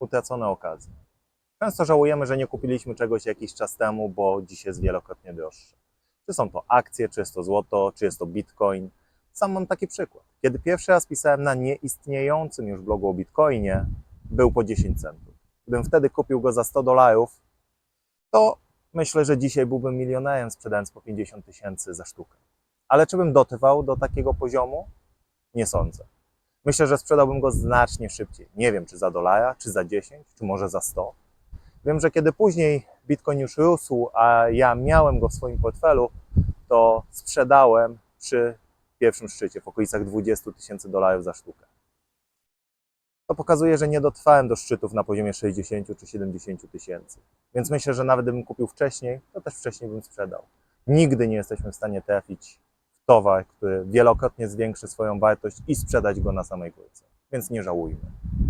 utracone okazje. Często żałujemy, że nie kupiliśmy czegoś jakiś czas temu, bo dziś jest wielokrotnie droższe. Czy są to akcje, czy jest to złoto, czy jest to bitcoin. Sam mam taki przykład. Kiedy pierwszy raz pisałem na nieistniejącym już blogu o bitcoinie, był po 10 centów. Gdybym wtedy kupił go za 100 dolarów, to myślę, że dzisiaj byłbym milionerem sprzedając po 50 tysięcy za sztukę. Ale czy bym dotrwał do takiego poziomu? Nie sądzę. Myślę, że sprzedałbym go znacznie szybciej. Nie wiem, czy za dolara, czy za 10, czy może za 100. Wiem, że kiedy później Bitcoin już rósł, a ja miałem go w swoim portfelu, to sprzedałem przy pierwszym szczycie w okolicach 20 tysięcy dolarów za sztukę. To pokazuje, że nie dotrwałem do szczytów na poziomie 60 czy 70 tysięcy. Więc myślę, że nawet gdybym kupił wcześniej, to też wcześniej bym sprzedał. Nigdy nie jesteśmy w stanie trafić towar, który wielokrotnie zwiększy swoją wartość i sprzedać go na samej górce. Więc nie żałujmy.